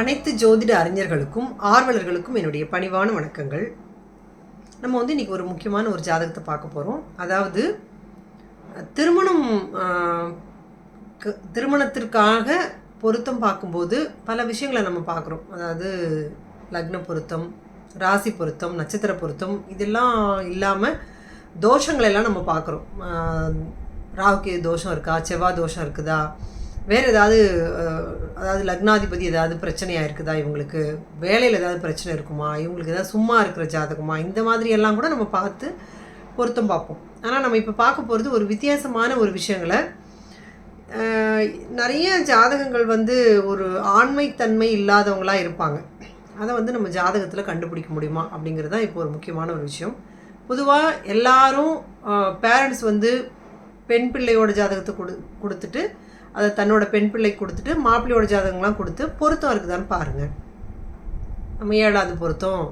அனைத்து ஜோதிட அறிஞர்களுக்கும் ஆர்வலர்களுக்கும் என்னுடைய பணிவான வணக்கங்கள். நம்ம வந்து இன்றைக்கி ஒரு முக்கியமான ஒரு ஜாதகத்தை பார்க்க போகிறோம் அதாவது திருமணம் திருமணத்திற்காக பொருத்தம் பார்க்கும்போது பல விஷயங்களை நம்ம பார்க்குறோம். அதாவது லக்ன பொருத்தம் ராசி பொருத்தம் நட்சத்திர பொருத்தம் இதெல்லாம் இல்லாமல் தோஷங்களெல்லாம் நம்ம பார்க்குறோம். ராகுக்கு தோஷம் இருக்கா? செவ்வாய் தோஷம் இருக்குதா? வேறு ஏதாவது அதாவது லக்னாதிபதி ஏதாவது பிரச்சனையாக இருக்குதா? இவங்களுக்கு வேலையில் ஏதாவது பிரச்சனை இருக்குமா? இவங்களுக்கு ஏதாவது சும்மா இருக்கிற ஜாதகமா? இந்த மாதிரி எல்லாம் கூட நம்ம பார்த்து பொருத்தம் பார்ப்போம். ஆனால் நம்ம இப்போ பார்க்க போகிறது ஒரு வித்தியாசமான ஒரு விஷயங்களை நிறைய ஜாதகங்கள் வந்து ஒரு ஆண்மைத்தன்மை இல்லாதவங்களாக இருப்பாங்க. அதை வந்து நம்ம ஜாதகத்தில் கண்டுபிடிக்க முடியுமா? அப்படிங்கிறது தான் இப்போ ஒரு முக்கியமான ஒரு விஷயம். பொதுவாக எல்லாரும் பேரண்ட்ஸ் வந்து பெண் பிள்ளையோட ஜாதகத்தை கொடு கொடுத்துட்டு அதை தன்னோட பெண் பிள்ளைக்கு கொடுத்துட்டு மாப்பிள்ளையோட ஜாதகங்கள்லாம் கொடுத்து பொருத்தம் இருக்குதான்னு பாருங்கள் நம்ம ஏழாவது பொருத்தம்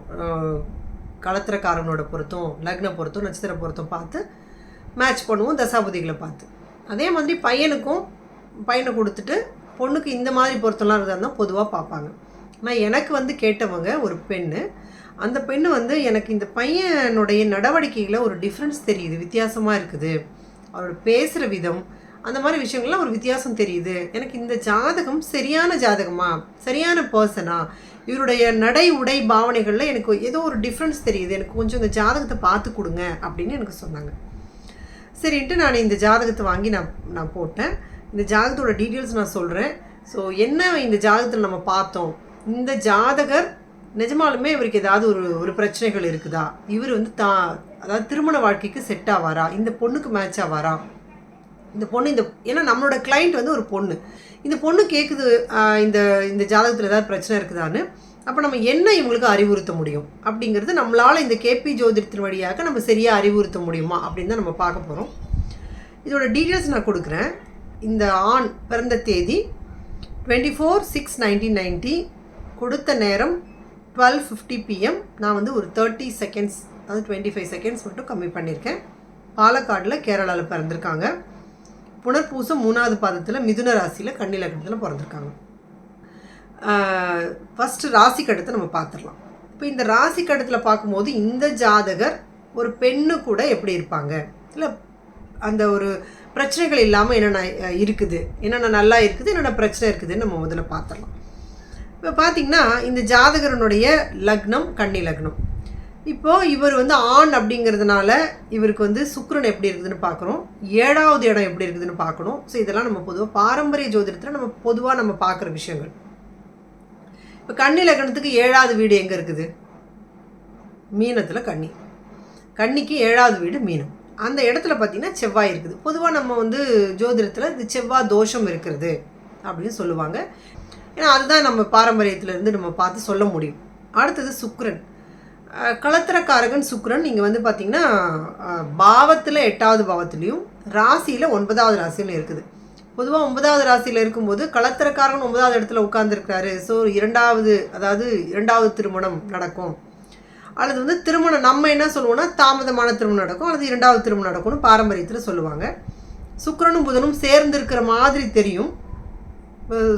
களத்திரக்காரனோட பொருத்தம் லக்ன பொருத்தம் நட்சத்திர பொருத்தம் பார்த்து மேட்ச் பண்ணுவோம் தசாபதிகளை பார்த்து. அதே மாதிரி பையனுக்கும் பையனை கொடுத்துட்டு பொண்ணுக்கு இந்த மாதிரி பொருத்தம்லாம் இருக்குதான்னு பொதுவாக பார்ப்பாங்க. ஆனால் எனக்கு வந்து கேட்டவங்க ஒரு பெண்ணு அந்த பெண்ணு வந்து எனக்கு இந்த பையனுடைய நடவடிக்கையில் ஒரு டிஃப்ரென்ஸ் தெரியுது வித்தியாசமாக இருக்குது. அவரோட பேசுகிற விதம் அந்த மாதிரி விஷயங்கள்லாம் ஒரு வித்தியாசம் தெரியுது. எனக்கு இந்த ஜாதகம் சரியான ஜாதகமா? சரியான பர்சனா இவருடைய நடை உடை பாவனைகளில் எனக்கு ஏதோ ஒரு டிஃப்ரென்ஸ் தெரியுது. எனக்கு கொஞ்சம் இந்த ஜாதகத்தை பார்த்து கொடுங்க அப்படின்னு எனக்கு சொன்னாங்க. சரின்ட்டு நான் இந்த ஜாதகத்தை வாங்கி நான் நான் போட்டேன். இந்த ஜாதகத்தோட டீட்டெயில்ஸ் நான் சொல்கிறேன் ஸோ என்ன இந்த ஜாதகத்தில் நம்ம பார்த்தோம்? இந்த ஜாதகர் நிஜமாலுமே இவருக்கு ஏதாவது ஒரு ஒரு பிரச்சனைகள் இருக்குதா? இவர் வந்து தா அதாவது திருமண வாழ்க்கைக்கு செட் ஆவாரா? இந்த பொண்ணுக்கு மேட்ச் ஆவாரா? இந்த பொண்ணு இந்த ஏன்னா நம்மளோட கிளைண்ட் வந்து ஒரு பொண்ணு. இந்த பொண்ணு கேட்குது இந்த இந்த ஜாதகத்தில் ஏதாவது பிரச்சனை இருக்குதான்னு அப்போ நம்ம என்ன இவங்களுக்கு அறிவுறுத்த முடியும்? அப்படிங்கிறது நம்மளால் இந்த கேபி ஜோதிடத்தின் வழியாக நம்ம சரியாக அறிவுறுத்த முடியுமா? அப்படின்னு தான் நம்ம பார்க்க போகிறோம் இதோட டீட்டெயில்ஸ் நான் கொடுக்குறேன். இந்த ஆண் பிறந்த தேதி twenty four six nineteen ninety கொடுத்த நேரம் டுவெல் ஃபிஃப்டி பிஎம் நான் வந்து ஒரு தேர்ட்டி செகண்ட்ஸ் அதாவது டுவெண்ட்டி ஃபைவ் செகண்ட்ஸ் மட்டும் கம்மி பண்ணியிருக்கேன். பாலக்காடில் கேரளாவில் பிறந்திருக்காங்க. புனர்பூசம் மூணாவது பாதத்தில் மிதுன ராசியில் கன்னிலக்கணத்தில் பிறந்திருக்காங்க. ஃபஸ்ட்டு ராசி கடத்தை நம்ம பார்த்துடலாம். இப்போ இந்த ராசி கடத்தில் பார்க்கும்போது இந்த ஜாதகர் ஒரு பெண்ணு கூட எப்படி இருப்பாங்க? இல்லை அந்த ஒரு பிரச்சனைகள் இல்லாமல் என்னென்ன இருக்குது? என்னென்ன நல்லா இருக்குது? என்னென்ன பிரச்சனை இருக்குதுன்னு நம்ம முதல்ல பார்த்துடலாம். இப்போ பார்த்தீங்கன்னா இந்த ஜாதகரனுடைய லக்னம் கன்னி லக்னம் இப்போ இவர் வந்து ஆண் அப்படிங்கிறதுனால இவருக்கு வந்து சுக்ரன் எப்படி இருக்குதுன்னு பார்க்குறோம் ஏழாவது இடம் எப்படி இருக்குதுன்னு பார்க்கணும். ஸோ இதெல்லாம் நம்ம பொதுவாக பாரம்பரிய ஜோதிடத்தில் நம்ம பொதுவாக நம்ம பார்க்குற விஷயங்கள். இப்போ கன்னி லக்னத்துக்கு ஏழாவது வீடு எங்கே இருக்குது? மீனத்தில் கன்னி. கன்னிக்கு ஏழாவது வீடு மீனம். அந்த இடத்துல பார்த்தீங்கன்னா செவ்வாய் இருக்குது. பொதுவாக நம்ம வந்து ஜோதிடத்தில் இது செவ்வாய் தோஷம் இருக்கிறது அப்படின்னு சொல்லுவாங்க. ஏன்னா அதுதான் நம்ம பாரம்பரியத்திலேருந்து நம்ம பார்த்து சொல்ல முடியும். அடுத்தது சுக்ரன் கலத்திரக்காரகன் களத்திரக்காரகன் நீங்கள் வந்து பார்த்தீங்கன்னா பாவத்தில் எட்டாவது பாவத்துலேயும் ராசியில் ஒன்பதாவது ராசியிலும் இருக்குது. பொதுவாக ஒன்பதாவது ராசியில் இருக்கும்போது களத்திரக்காரகன் ஒன்பதாவது இடத்துல உட்காந்துருக்காரு ஸோ இரண்டாவது அதாவது இரண்டாவது திருமணம் நடக்கும். அல்லது வந்து திருமணம் நம்ம என்ன சொல்லுவோம்னா தாமதமான திருமணம் நடக்கும். அல்லது இரண்டாவது திருமணம் நடக்கும்னு பாரம்பரியத்தில் சொல்லுவாங்க. சுக்கரனும் புதனும் சேர்ந்து இருக்கிற மாதிரி தெரியும்.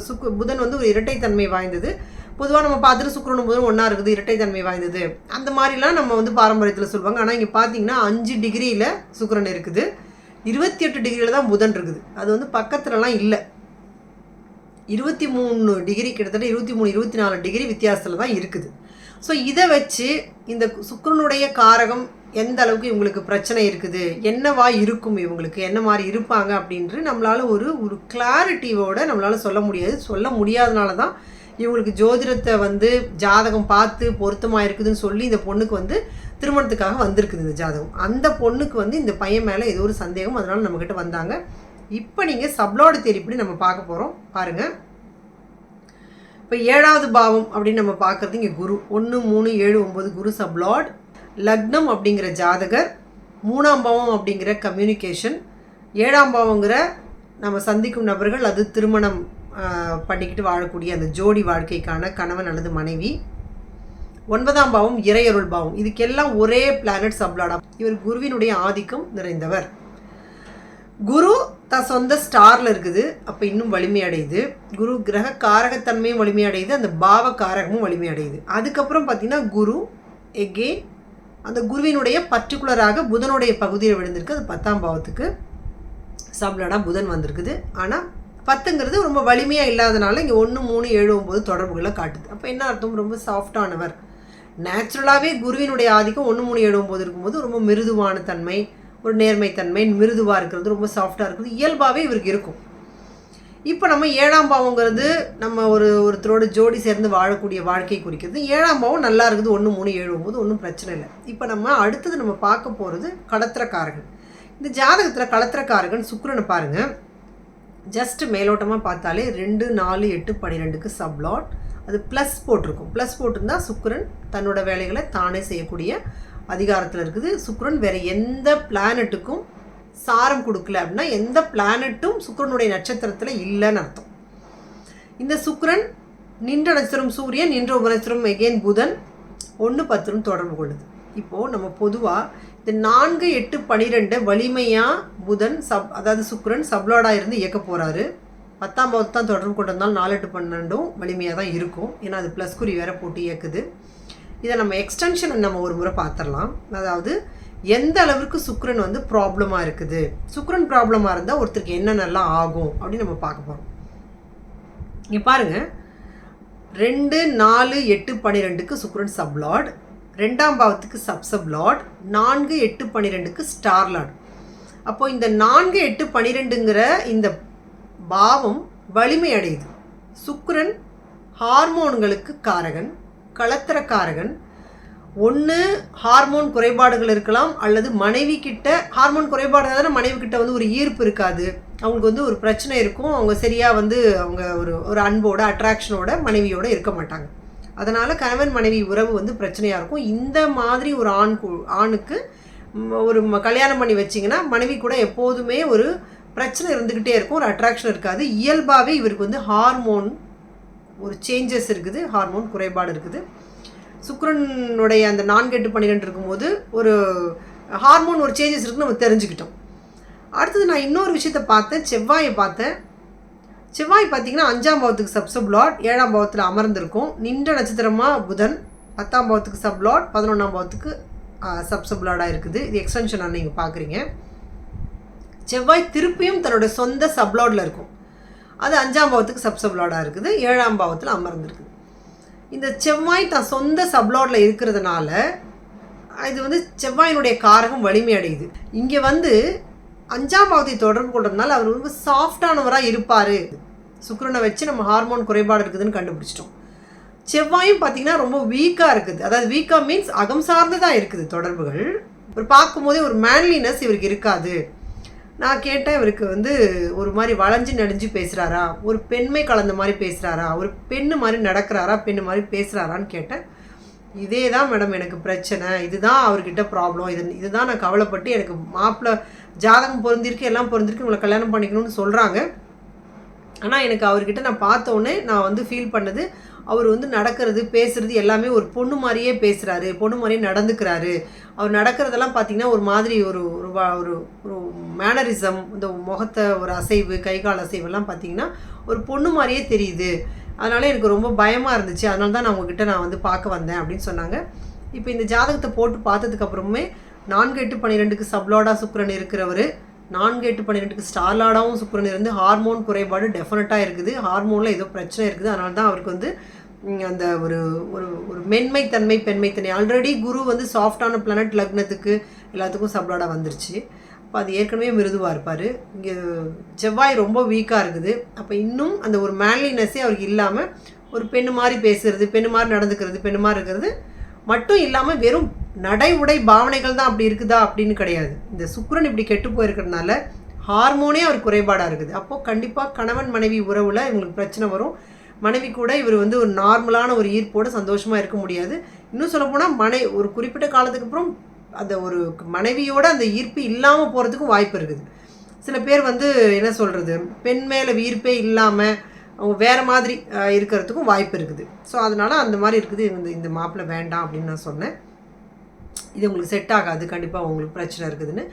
சுக்கு புதன் வந்து ஒரு இரட்டைத்தன்மை வாய்ந்தது. பொதுவாக நம்ம பார்த்துட்டு சுக்கரனும் போதும் ஒன்றா இருக்குது இரட்டைத்தன்மை வாய்ந்தது. அந்த மாதிரிலாம் நம்ம வந்து பாரம்பரியத்தில் சொல்லுவாங்க. ஆனால் இங்கே பார்த்தீங்கன்னா அஞ்சு டிகிரியில் சுக்கரன் இருக்குது. இருபத்தி எட்டு டிகிரியில் தான் புதன் இருக்குது. அது வந்து பக்கத்துலலாம் இல்லை. இருபத்தி மூணு டிகிரி கிட்டத்தட்ட இருபத்தி மூணு இருபத்தி நாலு டிகிரி வித்தியாசத்தில் தான் இருக்குது. ஸோ இதை வச்சு இந்த சுக்கரனுடைய காரகம் எந்த அளவுக்கு இவங்களுக்கு பிரச்சனை இருக்குது என்னவா இருக்கும் இவங்களுக்கு என்ன மாதிரி இருப்பாங்க அப்படின்ட்டு நம்மளால் ஒரு ஒரு கிளாரிட்டியோட நம்மளால் சொல்ல முடியாது. சொல்ல முடியாதனால தான் இவங்களுக்கு ஜோதிடத்தை வந்து ஜாதகம் பார்த்து பொருத்தமாக இருக்குதுன்னு சொல்லி இந்த பொண்ணுக்கு வந்து திருமணத்துக்காக வந்திருக்குது இந்த ஜாதகம். அந்த பொண்ணுக்கு வந்து இந்த பையன் மேலே ஏதோ ஒரு சந்தேகம் அதனால் நம்மக்கிட்ட வந்தாங்க. இப்போ நீங்கள் சப்ளோட தேரிப்படி நம்ம பார்க்க போகிறோம் பாருங்கள் இப்போ ஏழாவது பாவம் அப்படின்னு நம்ம பார்க்குறது இங்கே குரு. ஒன்று மூணு ஏழு ஒம்பது குரு சப்லாட். லக்னம் அப்படிங்கிற ஜாதகர் மூணாம் பாவம் அப்படிங்கிற கம்யூனிகேஷன் ஏழாம் பாவங்கிற நம்ம சந்திக்கும் நபர்கள் அது திருமணம் பண்ணிக்கிட்டு வாழக்கூடிய அந்த ஜோடி வாழ்க்கைக்கான கணவன் அல்லது மனைவி. ஒன்பதாம் பாவம் இறையருள் பாவம். இதுக்கெல்லாம் ஒரே பிளானட் சப்லாடா இவர் குருவினுடைய ஆதிக்கம் நிறைந்தவர். குரு தான் சொந்த ஸ்டாரில் இருக்குது. அப்போ இன்னும் வலிமையடையுது. குரு கிரக காரகத்தன்மையும் வலிமையடையுது. அந்த பாவ காரகமும் வலிமையடையுது. அதுக்கப்புறம் பார்த்தீங்கன்னா குரு எகெயின் அந்த குருவினுடைய பர்டிகுலராக புதனுடைய பகுதியில் விழுந்திருக்கு. அது பத்தாம் பாவத்துக்கு சப்லடா புதன் வந்திருக்குது. ஆனால் பத்துங்கிறது ரொம்ப வலிமையாக இல்லாதனால இங்கே ஒன்று மூணு ஏழு ஒம்பது தொடர்புகளை காட்டுது. அப்போ என்ன அர்த்தம்? ரொம்ப சாஃப்டானவர் நேச்சுரலாகவே குருவினுடைய ஆதிக்கம் ஒன்று மூணு ஏழு ஒம்பது இருக்கும்போது ரொம்ப மிருதுவான தன்மை ஒரு நேர்மைத்தன்மை மிருதுவாக இருக்கிறது ரொம்ப சாஃப்டாக இருக்கிறது இயல்பாகவே இவருக்கு இருக்கும். இப்போ நம்ம ஏழாம் பாவங்கிறது நம்ம ஒரு ஒருத்தரோட ஜோடி சேர்ந்து வாழக்கூடிய வாழ்க்கை குறிக்கிறது. ஏழாம் பாவம் நல்லா இருக்குது ஒன்று மூணு ஏழு ஒம்பது ஒன்றும் பிரச்சனை இல்லை. இப்போ நம்ம அடுத்தது நம்ம பார்க்க போகிறது கடத்திரக்காரர்கள் இந்த ஜாதகத்தில் கடத்திரக்காரகன் சுக்கரனை பாருங்கள் ஜஸ்ட் மேலோட்டமாக பார்த்தாலே ரெண்டு நாலு எட்டு பன்னிரெண்டுக்கு சப்லாட் அது ப்ளஸ் போட்டிருக்கும். ப்ளஸ் போட்டிருந்தா சுக்கரன் தன்னோட வேலைகளை தானே செய்யக்கூடிய அதிகாரத்தில் இருக்குது. சுக்கரன் வேறு எந்த பிளானட்டுக்கும் சாரம் கொடுக்கல அப்படின்னா எந்த பிளானட்டும் சுக்கரனுடைய நட்சத்திரத்தில் இல்லைன்னு அர்த்தம். இந்த சுக்கரன் நின்ற நட்சத்திரம் சூரியன் நின்ற உபநட்சத்திரம் எகெயின் புதன். ஒன்று பத்துன்னு தொடர்பு கொள்ளுது. இப்போது நம்ம பொதுவாக இந்த நான்கு எட்டு பனிரெண்டு வலிமையாக புதன் சப் அதாவது சுக்கரன் சப்லாடாக இருந்து இயக்க போகிறாரு பத்தாம் பாவத்து தான் தொடர்பு கொண்டிருந்தாலும் நாலு எட்டு பன்னெண்டும் வலிமையாக தான் இருக்கும். ஏன்னா அது ப்ளஸ் குறி வேற போட்டு இயக்குது. இதை நம்ம எக்ஸ்டென்ஷன் நம்ம ஒரு முறை பார்த்துடலாம். அதாவது எந்த அளவுக்கு சுக்கரன் வந்து ப்ராப்ளமாக இருக்குது? சுக்கரன் ப்ராப்ளமாக இருந்தால் ஒருத்தருக்கு என்னென்னலாம் ஆகும் அப்படின்னு நம்ம பார்க்க போகிறோம் இங்கே பாருங்கள் ரெண்டு நாலு எட்டு பன்னிரெண்டுக்கு சுக்கரன் சப்லாட். ரெண்டாம் பாவத்துக்கு சப்சப்லாட் நான்கு எட்டு பன்னிரெண்டுக்கு ஸ்டார் லார்ட். அப்போது இந்த நான்கு எட்டு பன்னிரெண்டுங்கிற இந்த பாவம் வலிமை அடையுது சுக்கரன் ஹார்மோன்களுக்கு காரகன் களத்திரக்காரகன் ஒன்று ஹார்மோன் குறைபாடுகள் இருக்கலாம் அல்லது மனைவி கிட்ட ஹார்மோன் குறைபாடு தானே மனைவி கிட்ட வந்து ஒரு ஈர்ப்பு இருக்காது. அவங்களுக்கு வந்து ஒரு பிரச்சனை இருக்கும் அவங்க சரியாக வந்து அவங்க ஒரு ஒரு அன்போட அட்ராக்ஷனோட மனைவியோட இருக்க மாட்டாங்க. அதனால் கணவன் மனைவி உறவு வந்து பிரச்சனையாக இருக்கும். இந்த மாதிரி ஒரு ஆண் கு- ஆணுக்கு ஒரு கல்யாணம் பண்ணி வச்சிங்கன்னா மனைவி கூட எப்போதுமே ஒரு பிரச்சனை இருந்துக்கிட்டே இருக்கும். ஒரு அட்ராக்ஷன் இருக்காது. இயல்பாகவே இவருக்கு வந்து ஹார்மோன் ஒரு சேஞ்சஸ் இருக்குது. ஹார்மோன் குறைபாடு இருக்குது. சுக்கரனுடைய அந்த நான்கு எட்டு பன்னிரெண்டு இருக்கும்போது ஒரு ஹார்மோன் ஒரு சேஞ்சஸ் இருக்குன்னு நம்ம தெரிஞ்சுக்கிட்டோம். அடுத்தது நான் இன்னொரு விஷயத்தை பார்த்தேன். செவ்வாயை பார்த்தேன். செவ்வாய் பார்த்தீங்கன்னா அஞ்சாம் பாவத்துக்கு சப்சப்லாட் ஏழாம் பாவத்தில் அமர்ந்திருக்கும். நின்ற நட்சத்திரமாக புதன் பத்தாம் பாவத்துக்கு சப்லாட் பதினொன்றாம் பாவத்துக்கு சப்சப்லாடாக இருக்குது. இது எக்ஸ்டென்ஷனாக நீங்கள் பார்க்குறீங்க செவ்வாய் திருப்பியும் தன்னோட சொந்த சப்லாடில் இருக்கும். அது அஞ்சாம் பாவத்துக்கு சப்சப்லாடாக இருக்குது. ஏழாம் பாவத்தில் அமர்ந்திருக்குது இந்த செவ்வாய் தான் சொந்த சப்லாடில் இருக்கிறதுனால இது வந்து செவ்வாயினுடைய காரகம் வலிமை அடையுது. இங்கே வந்து அஞ்சாம் பாவத்தை தொடர்பு கொண்டதுனால அவர் ரொம்ப சாஃப்டானவராக இருப்பார். சுக்கரனை வச்சு நம்ம ஹார்மோன் குறைபாடு இருக்குதுன்னு கண்டுபிடிச்சிட்டோம். செவ்வாயும் பார்த்தீங்கன்னா ரொம்ப வீக்காக இருக்குது. அதாவது வீக்காக மீன்ஸ் அகம் சார்ந்ததாக இருக்குது தொடர்புகள். ஒரு பார்க்கும்போதே ஒரு மேன்லினஸ் இவருக்கு இருக்காது. நான் கேட்டேன் இவருக்கு வந்து ஒரு மாதிரி வளைஞ்சு நடிஞ்சு பேசுகிறாரா ஒரு பெண்மை கலந்த மாதிரி பேசுகிறாரா ஒரு பெண்ணு மாதிரி நடக்கிறாரா? பெண்ணு மாதிரி பேசுகிறாரான்னு கேட்டேன். இதே தான் மேடம் எனக்கு பிரச்சனை. இதுதான் அவர்கிட்ட ப்ராப்ளம் இது இதுதான் நான் கவலைப்பட்டு எனக்கு மாப்பிள்ளை ஜாதகம் பொருந்திருக்கு எல்லாம் பொருந்திருக்கு உங்களை கல்யாணம் பண்ணிக்கணும்னு சொல்கிறாங்க ஆனால் எனக்கு அவர்கிட்ட நான் பார்த்தோன்னே நான் வந்து ஃபீல் பண்ணது அவர் வந்து நடக்கிறது பேசுகிறது எல்லாமே ஒரு பொண்ணு மாதிரியே பேசுகிறாரு பொண்ணு மாதிரியே நடந்துக்கிறாரு. அவர் நடக்கிறதெல்லாம் பார்த்தீங்கன்னா ஒரு மாதிரி ஒரு ஒரு ஒரு ஒரு மேனரிசம் இந்த முகத்தை ஒரு அசைவு கை கால் அசைவெல்லாம் பார்த்திங்கன்னா ஒரு பொண்ணு மாதிரியே தெரியுது. அதனால் எனக்கு ரொம்ப பயமாக இருந்துச்சு. அதனால தான் நான் உங்ககிட்ட நான் வந்து பார்க்க வந்தேன் அப்படின்னு சொன்னாங்க. இப்போ இந்த ஜாதகத்தை போட்டு பார்த்ததுக்கப்புறமே நான்கு எட்டு பன்னிரெண்டுக்கு சப்லாடா சுக்கரன் இருக்கிறவர். நான்கு எட்டு பன்னிரெண்டுக்கு ஸ்டார்லாடாவும் சுக்கரன் இருந்து ஹார்மோன் குறைபாடு டெஃபினட்டாக இருக்குது. ஹார்மோனில் ஏதோ பிரச்சனை இருக்குது. அதனால தான் அவருக்கு வந்து அந்த ஒரு ஒரு ஒரு மென்மைத்தன்மை பெண்மைத்தன்மை. ஆல்ரெடி குரு வந்து சாஃப்டான பிளானட் லக்னத்துக்கு எல்லாத்துக்கும் சப்லாடா வந்துருச்சு. அப்போ அது ஏற்கனவே மிருதுவாக இருப்பார். இங்கே செவ்வாய் ரொம்ப வீக்காக இருக்குது. அப்போ இன்னும் அந்த ஒரு மேன்லினஸ்ஸே அவருக்கு இல்லாமல் ஒரு பெண்ணு மாதிரி பேசுகிறது பெண்ணு மாதிரி நடந்துக்கிறது பெண்ணு மாதிரி இருக்கிறது மட்டும் இல்லாமல் வெறும் நடை உடை பாவனைகள் தான் அப்படி இருக்குதா அப்படின்னு கிடையாது. இந்த சுக்கரன் இப்படி கெட்டு போயிருக்கிறதுனால ஹார்மோனே அவர் குறைபாடாக இருக்குது. அப்போது கண்டிப்பாக கணவன் மனைவி உறவில் இவங்களுக்கு பிரச்சனை வரும். மனைவி கூட இவர் வந்து ஒரு நார்மலான ஒரு ஈர்ப்போடு சந்தோஷமாக இருக்க முடியாது. இன்னும் சொல்லப்போனால் மனை ஒரு குறிப்பிட்ட காலத்துக்கு அப்புறம் அந்த ஒரு மனைவியோட அந்த ஈர்ப்பு இல்லாமல் போகிறதுக்கும் வாய்ப்பு இருக்குது. சில பேர் வந்து என்ன சொல்கிறது பெண் மேலே ஈர்ப்பே இல்லாமல் அவங்க வேறு மாதிரி இருக்கிறதுக்கும் வாய்ப்பு இருக்குது. ஸோ அதனால் அந்த மாதிரி இருக்குது இந்த இந்த மாப்பிள்ளை வேண்டாம் அப்படின்னு நான் சொன்னேன். இது உங்களுக்கு செட் ஆகாது கண்டிப்பாக உங்களுக்கு பிரச்சனை இருக்குதுன்னு.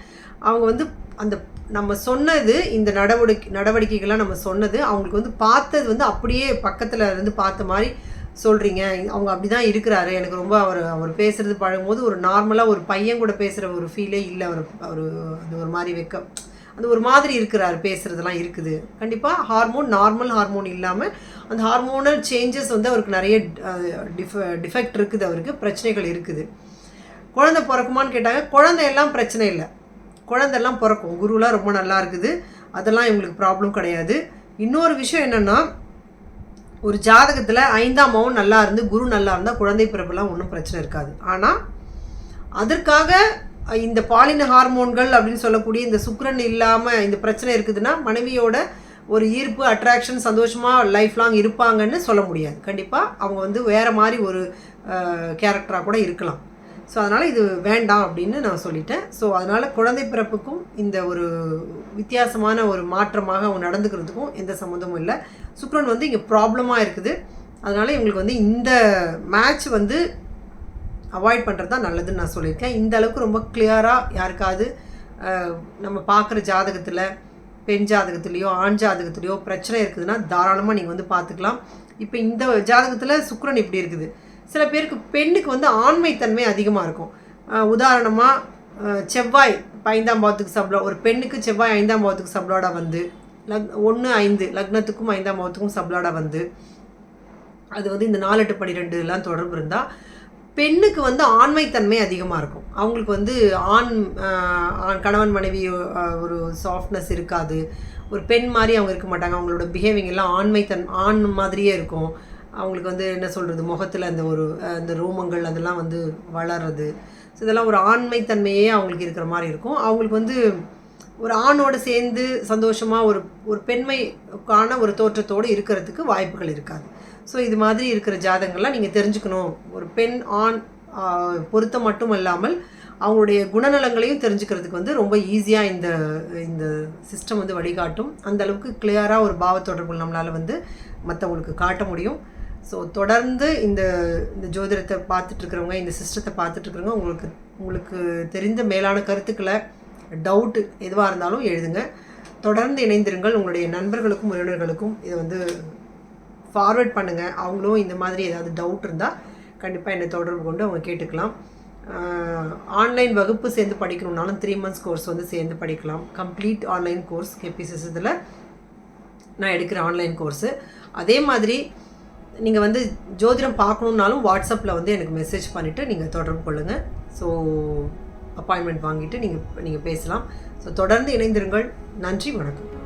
அவங்க வந்து அந்த நம்ம சொன்னது இந்த நடவடிக்கை நடவடிக்கைகள்லாம் நம்ம சொன்னது அவங்களுக்கு வந்து பார்த்தது வந்து அப்படியே பக்கத்தில் இருந்து பார்த்த மாதிரி சொல்கிறீங்க அவங்க அப்படி தான் இருக்கிறாரு. எனக்கு ரொம்ப அவர் அவர் பேசுகிறது பழகும்போது ஒரு நார்மலாக ஒரு பையன் கூட பேசுகிற ஒரு ஃபீலே இல்லை. அவர் அவர் அது ஒரு மாதிரி வெக்கம் அந்த ஒரு மாதிரி இருக்கிறார் பேசுகிறதெல்லாம் இருக்குது. கண்டிப்பாக ஹார்மோன் நார்மல் ஹார்மோன் இல்லாமல் அந்த ஹார்மோனல் சேஞ்சஸ் வந்து அவருக்கு நிறைய டிஃப டிஃபெக்ட் இருக்குது அவருக்கு பிரச்சனைகள் இருக்குது. குழந்தை பிறக்குமான்னு கேட்டாங்க குழந்தை எல்லாம் பிரச்சனை இல்லை. குழந்தைலாம் பிறக்கும். குருலாம் ரொம்ப நல்லா இருக்குது. அதெல்லாம் இவங்களுக்கு ப்ராப்ளம் கிடையாது. இன்னொரு விஷயம் என்னென்னா ஒரு ஜாதகத்தில் ஐந்தாம் மாவும் நல்லா இருந்து குரு நல்லா இருந்தால் குழந்தை பிறப்புலாம் ஒன்றும் பிரச்சனை இருக்காது. ஆனால் அதற்காக இந்த பாலின ஹார்மோன்கள் அப்படின்னு சொல்லக்கூடிய இந்த சுக்கரன் இல்லாமல் இந்த பிரச்சனை இருக்குதுன்னா மனைவியோட ஒரு ஈர்ப்பு அட்ராக்ஷன் சந்தோஷமாக லைஃப் லாங் இருப்பாங்கன்னு சொல்ல முடியாது. கண்டிப்பாக அவங்க வந்து வேறு மாதிரி ஒரு கேரக்டராக கூட இருக்கலாம். ஸோ அதனால் இது வேண்டாம் அப்படின்னு நான் சொல்லிட்டேன். ஸோ அதனால் குழந்தை பிறப்புக்கும் இந்த ஒரு வித்தியாசமான ஒரு மாற்றமாக அவங்க நடந்துக்கிறதுக்கும் எந்த சம்மந்தமும் இல்லை. சுக்ரன் வந்து இங்கே ப்ராப்ளமாக இருக்குது. அதனால் இவங்களுக்கு வந்து இந்த மேட்ச் வந்து அவாய்ட் பண்ணுறது தான் நல்லதுன்னு நான் சொல்லியிருக்கேன். இந்த அளவுக்கு ரொம்ப கிளியராக யாருக்காவது நம்ம பார்க்குற ஜாதகத்தில் பெண் ஜாதகத்துலேயோ ஆண் ஜாதகத்துலேயோ பிரச்சனை இருக்குதுன்னா தாராளமாக நீங்கள் வந்து பார்த்துக்கலாம் இப்போ இந்த ஜாதகத்தில் சுக்கரன் இப்படி இருக்குது. சில பேருக்கு பெண்ணுக்கு வந்து ஆண்மைத்தன்மை அதிகமாக இருக்கும். உதாரணமாக செவ்வாய் இப்போ ஐந்தாம் பாவத்துக்கு சப்ளா ஒரு பெண்ணுக்கு செவ்வாய் ஐந்தாம் பாவத்துக்கு சப்ளாடாக வந்து லக் ஒன்று ஐந்து லக்னத்துக்கும் ஐந்தாம் பாவத்துக்கும் சப்ளாடாக வந்து அது வந்து இந்த நாலு எட்டு பன்னிரெண்டுலாம் தொடர்பு இருந்தால் பெண்ணுக்கு வந்து ஆண்மைத்தன்மை அதிகமாக இருக்கும். அவங்களுக்கு வந்து ஆண் ஆண் கணவன் மனைவி ஒரு சாஃப்ட்னஸ் இருக்காது. ஒரு பெண் மாதிரி அவங்க இருக்க மாட்டாங்க. அவங்களோட பிஹேவிங் எல்லாம் ஆண்மைத்தன் ஆண் மாதிரியே இருக்கும். அவங்களுக்கு வந்து என்ன சொல்கிறது முகத்தில் அந்த ஒரு அந்த ரோமங்கள் அதெல்லாம் வந்து வளர்றது. ஸோ இதெல்லாம் ஒரு ஆண்மைத்தன்மையே அவங்களுக்கு இருக்கிற மாதிரி இருக்கும். அவங்களுக்கு வந்து ஒரு ஆணோடு சேர்ந்து சந்தோஷமாக ஒரு ஒரு பெண்மைக்கான ஒரு தோற்றத்தோடு இருக்கிறதுக்கு வாய்ப்புகள் இருக்காது. ஸோ இது மாதிரி இருக்கிற ஜாதகங்கள்லாம் நீங்கள் தெரிஞ்சுக்கணும். ஒரு பெண் ஆண் பொருத்தம் மட்டும் இல்லாமல் அவங்களுடைய குணநலங்களையும் தெரிஞ்சுக்கிறதுக்கு வந்து ரொம்ப ஈஸியாக இந்த இந்த சிஸ்டம் வந்து வழிகாட்டும். அந்த அளவுக்கு கிளியராக ஒரு பாவ தொடர்பு நம்மளால் வந்து மற்றவங்களுக்கு காட்ட முடியும். ஸோ தொடர்ந்து இந்த இந்த ஜோதிடத்தை பார்த்துட்ருக்குறவங்க இந்த சிஸ்டத்தை பார்த்துட்ருக்குறவங்க உங்களுக்கு உங்களுக்கு தெரிந்த மேலான கருத்துக்களை டவுட்டு எதுவாக இருந்தாலும் எழுதுங்க. தொடர்ந்து இணைந்திருங்கள். உங்களுடைய நண்பர்களுக்கும் உறவினர்களுக்கும் இதை வந்து ஃபார்வர்ட் பண்ணுங்கள் அவங்களும் இந்த மாதிரி ஏதாவது டவுட் இருந்தால் கண்டிப்பாக என்னை தொடர்பு கொண்டு அவங்க கேட்டுக்கலாம். ஆன்லைன் வகுப்பு சேர்ந்து படிக்கணும்னாலும் த்ரீ மந்த்ஸ் கோர்ஸ் வந்து சேர்ந்து படிக்கலாம். கம்ப்ளீட் ஆன்லைன் கோர்ஸ் கேபிசிஎஸ் இதில் நான் எடுக்கிற ஆன்லைன் கோர்ஸு அதே மாதிரி நீங்கள் வந்து ஜோதிடம் பார்க்கணுன்னாலும் வாட்ஸ்அப்பில் வந்து எனக்கு மெசேஜ் பண்ணிவிட்டு நீங்கள் தொடர்பு கொள்ளுங்கள் ஸோ அப்பாயின்மெண்ட் வாங்கிட்டு நீங்கள் நீங்கள் பேசலாம். ஸோ தொடர்ந்து இணைந்திருங்கள். நன்றி வணக்கம்.